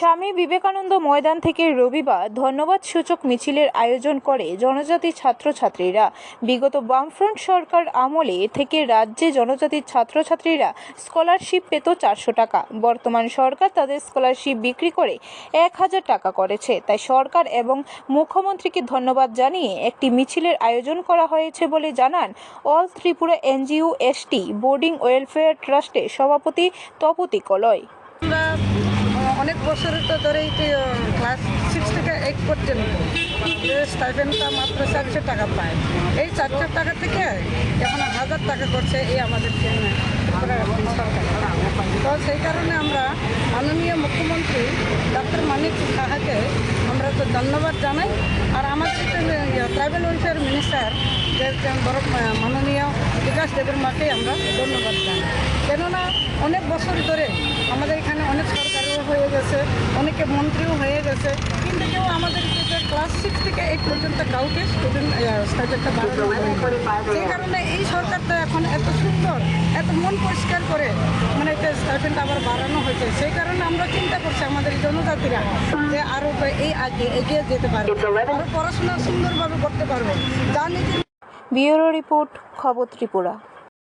স্বামী বিবেকানন্দ ময়দান থেকে রবিবার ধন্যবাদ সূচক মিছিলের আয়োজন করে জনজাতি ছাত্রছাত্রীরা। বিগত বামফ্রন্ট সরকার আমলে থেকে রাজ্যে জনজাতির ছাত্রছাত্রীরা স্কলারশিপ পেত চারশো টাকা। বর্তমান সরকার তাদের স্কলারশিপ বিক্রি করে এক হাজার টাকা করেছে। তাই সরকার এবং মুখ্যমন্ত্রীকে ধন্যবাদ জানিয়ে একটি মিছিলের আয়োজন করা হয়েছে বলে জানান All Tripura NGO ST Boarding Welfare ট্রাস্টের সভাপতি তপতি কলয়। অনেক বছর তো ধরেই তো ক্লাস সিক্স থেকে এইট পর্যন্ত স্টাইপেন্ডটা মাত্র চারশো টাকা পায়। এই চারশো টাকা থেকে এখন হাজার টাকা করছে এই আমাদের তো সেই কারণে আমরা মাননীয় মুখ্যমন্ত্রী ডক্টর মানিক সাহাকে আমরা তো ধন্যবাদ জানাই। আর আমাদের ট্রাইবেল ওয়েলফেয়ার মিনিস্টার বড় মাননীয় বিকাশ দেবের মাকে আমরা ধন্যবাদ জানাই। কেননা অনেক বছর ধরে আমাদের এখানে অনেক সরকারও হয়ে গেছে অনেকে মন্ত্রীও হয়ে গেছে। কিন্তু কেউ আমাদের ক্লাস সিক্স থেকে এইট পর্যন্ত কাউকে স্টুডেন্ট বাড়ানো হয়নি। সেই কারণে এই সরকারটা এখন এত সুন্দর এত মন পরিষ্কার করে মানে এটা স্টাইপেন্ড আবার বাড়ানো হয়েছে। সেই কারণে আমরা চিন্তা করছি আমাদের জনজাতিরা যে আরও এই আগে এগিয়ে যেতে পারবে আরও পড়াশোনা সুন্দরভাবে করতে পারবে। যা নীতি ব্যুরো রিপোর্ট খবর ত্রিপুরা।